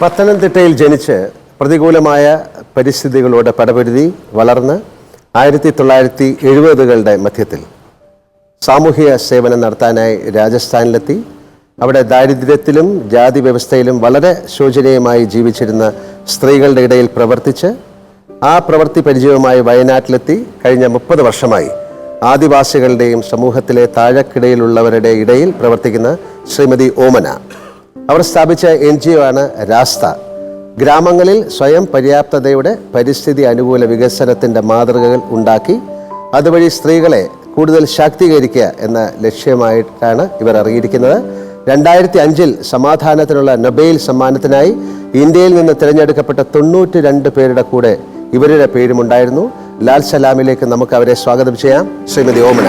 പത്തനംതിട്ടയിൽ ജനിച്ച് പ്രതികൂലമായ പരിസ്ഥിതികളുടെ പടപരുതി വളർന്ന് ആയിരത്തി തൊള്ളായിരത്തി എഴുപതുകളുടെ മധ്യത്തിൽ സാമൂഹിക സേവനം നടത്താനായി രാജസ്ഥാനിലെത്തി. അവിടെ ദാരിദ്ര്യത്തിലും ജാതി വ്യവസ്ഥയിലും വളരെ ശോചനീയമായി ജീവിച്ചിരുന്ന സ്ത്രീകളുടെ ഇടയിൽ പ്രവർത്തിച്ച് ആ പ്രവൃത്തി പരിചയവുമായി വയനാട്ടിലെത്തി. കഴിഞ്ഞ മുപ്പത് വർഷമായി ആദിവാസികളുടെയും സമൂഹത്തിലെ താഴെക്കിടയിലുള്ളവരുടെ ഇടയിൽ പ്രവർത്തിക്കുന്ന ശ്രീമതി ഓമന. അവർ സ്ഥാപിച്ച എൻ ജി ഒ ആണ് രാസ്ത. ഗ്രാമങ്ങളിൽ സ്വയം പര്യാപ്തതയുടെ പരിസ്ഥിതി അനുകൂല വികസനത്തിന്റെ മാതൃകകൾ ഉണ്ടാക്കി അതുവഴി സ്ത്രീകളെ കൂടുതൽ ശാക്തീകരിക്കുക എന്ന ലക്ഷ്യമായിട്ടാണ് ഇവർ അറിയിരിക്കുന്നത്. രണ്ടായിരത്തി അഞ്ചിൽ സമാധാനത്തിനുള്ള നൊബേൽ സമ്മാനത്തിനായി ഇന്ത്യയിൽ നിന്ന് തിരഞ്ഞെടുക്കപ്പെട്ട തൊണ്ണൂറ്റി രണ്ട് പേരുടെ കൂടെ ഇവരുടെ പേരുമുണ്ടായിരുന്നു. ലാൽ സലാമിലേക്ക് നമുക്ക് അവരെ സ്വാഗതം ചെയ്യാം. ശ്രീമതി ഓമന.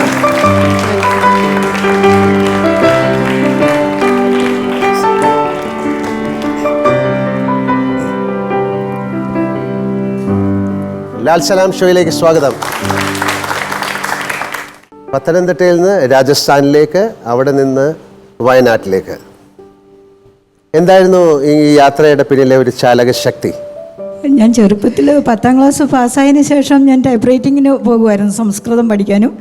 ലാൽ സലാം ഷോയിലേക്ക് സ്വാഗതം. പത്തനംതിട്ടയിൽ നിന്ന് രാജസ്ഥാനിലേക്ക് അവിടെ നിന്ന് വയനാട്ടിലേക്ക്. എന്തായിരുന്നു ഈ യാത്രയുടെ പിന്നിലെ ഒരു ചാലക ശക്തി? ഞാൻ ചെറുപ്പത്തിൽ പത്താം ക്ലാസ് പാസ്സായതിനു ശേഷം ഞാൻ ടൈപ്പ് റൈറ്റിങ്ങിന് പോകുമായിരുന്നു സംസ്കൃതം പഠിക്കാനും.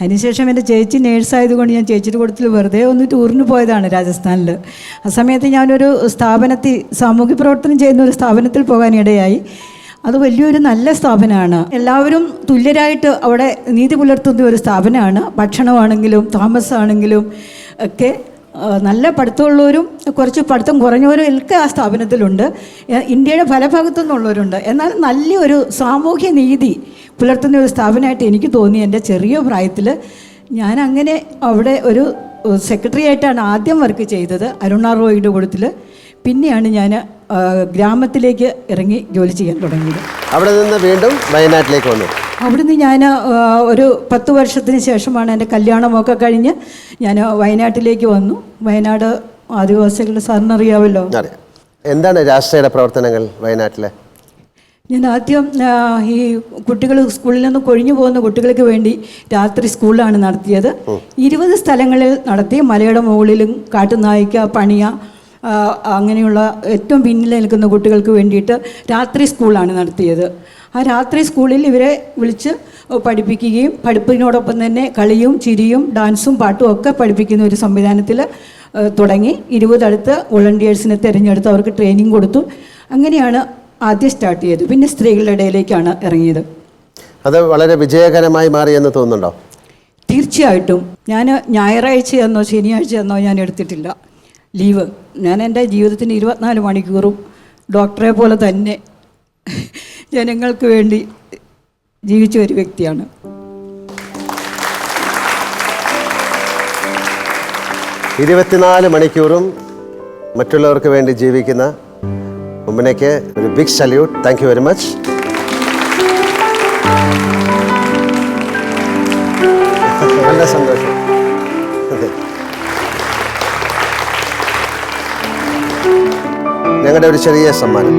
അതിനുശേഷം എന്റെ ചേച്ചി നേഴ്സായതുകൊണ്ട് ഞാൻ ചേച്ചിയുടെ കൂട്ടത്തിൽ വെറുതെ ഒന്ന് ടൂറിന് പോയതാണ് രാജസ്ഥാനിൽ ആ സമയത്ത് ഞാനൊരു സ്ഥാപനത്തിൽ സാമൂഹ്യ പ്രവർത്തനം ചെയ്യുന്ന ഒരു സ്ഥാപനത്തിൽ പോകാനിടയായി. അത് വലിയൊരു നല്ല സ്ഥാപനമാണ്. എല്ലാവരും തുല്യരായിട്ട് അവിടെ നീതി പുലർത്തുന്ന ഒരു സ്ഥാപനമാണ്. ഭക്ഷണമാണെങ്കിലും താമസമാണെങ്കിലും ഒക്കെ നല്ല പഠിത്തമുള്ളവരും കുറച്ച് പഠിത്തം കുറഞ്ഞവരും ഒക്കെ ആ സ്ഥാപനത്തിലുണ്ട്. ഇന്ത്യയുടെ പല ഭാഗത്തു നിന്നുള്ളവരുണ്ട് എന്നാൽ നല്ലൊരു സാമൂഹ്യ നീതി പുലർത്തുന്ന ഒരു സ്ഥാപനമായിട്ട് എനിക്ക് തോന്നി എന്റെ ചെറിയ പ്രായത്തിൽ ഞാൻ അങ്ങനെ അവിടെ ഒരു സെക്രട്ടറി ആയിട്ടാണ് ആദ്യം വർക്ക് ചെയ്തത് അരുണ റോയിയുടെ കൂട്ടത്തിൽ പിന്നെയാണ് ഞാൻ ഗ്രാമത്തിലേക്ക് ഇറങ്ങി ജോലി ചെയ്യാൻ തുടങ്ങിയത്. അവിടെ നിന്ന് വീണ്ടും വയനാട്ടിലേക്ക് വന്നു. അവിടുന്ന് ഞാൻ ഒരു പത്ത് വർഷത്തിന് ശേഷമാണ് എന്റെ കല്യാണമൊക്കെ കഴിഞ്ഞ് ഞാൻ വയനാട്ടിലേക്ക് വന്നു. വയനാട് ആദിവാസികളുടെ സാറിനറിയാവല്ലോ? എന്താണ് രാഷ്ട്രീയ പ്രവർത്തനങ്ങൾ വയനാട്ടിലെ? ഞാൻ ആദ്യം ഈ കുട്ടികൾ സ്കൂളിൽ നിന്ന് കൊഴിഞ്ഞു പോകുന്ന കുട്ടികൾക്ക് വേണ്ടി രാത്രി സ്കൂളിലാണ് നടത്തിയത്. ഇരുപത് സ്ഥലങ്ങളിൽ നടത്തി മലയുടെ മുകളിലും കാട്ടുനായിക്ക പണിയ അങ്ങനെയുള്ള ഏറ്റവും പിന്നിൽ നിൽക്കുന്ന കുട്ടികൾക്ക് വേണ്ടിയിട്ട് രാത്രി സ്കൂളാണ് നടത്തിയത്. ആ രാത്രി സ്കൂളിൽ ഇവരെ വിളിച്ച് പഠിപ്പിക്കുകയും പഠിപ്പിനോടൊപ്പം തന്നെ കളിയും ചിരിയും ഡാൻസും പാട്ടും ഒക്കെ പഠിപ്പിക്കുന്ന ഒരു സംവിധാനത്തിൽ തുടങ്ങി. ഇരുപതടുത്ത് വോളണ്ടിയേഴ്സിനെ തിരഞ്ഞെടുത്ത് അവർക്ക് ട്രെയിനിങ് കൊടുത്തു. അങ്ങനെയാണ് ആദ്യം സ്റ്റാർട്ട് ചെയ്തു. പിന്നെ സ്ത്രീകളുടെ ഇടയിലേക്കാണ് ഇറങ്ങിയത്. അത് വളരെ വിജയകരമായി മാറിയെന്ന് തോന്നുന്നുണ്ടോ? തീർച്ചയായിട്ടും. ഞാൻ ഞായറാഴ്ച എന്നോ ശനിയാഴ്ച എന്നോ ഞാൻ എടുത്തിട്ടില്ല. ലീവ്. ഞാൻ എന്റെ ജീവിതത്തിന് ഇരുപത്തിനാല് മണിക്കൂറും ഡോക്ടറെ പോലെ തന്നെ ജനങ്ങൾക്ക് വേണ്ടി ജീവിച്ച ഒരു വ്യക്തിയാണ്. ഇരുപത്തിനാല് മണിക്കൂറും മറ്റുള്ളവർക്ക് വേണ്ടി ജീവിക്കുന്ന ഉമ്മനയ്ക്ക് ഒരു big salute thank you very much നല്ല സന്തോഷം. ഞങ്ങളുടെ ഒരു ചെറിയ സമ്മാനം.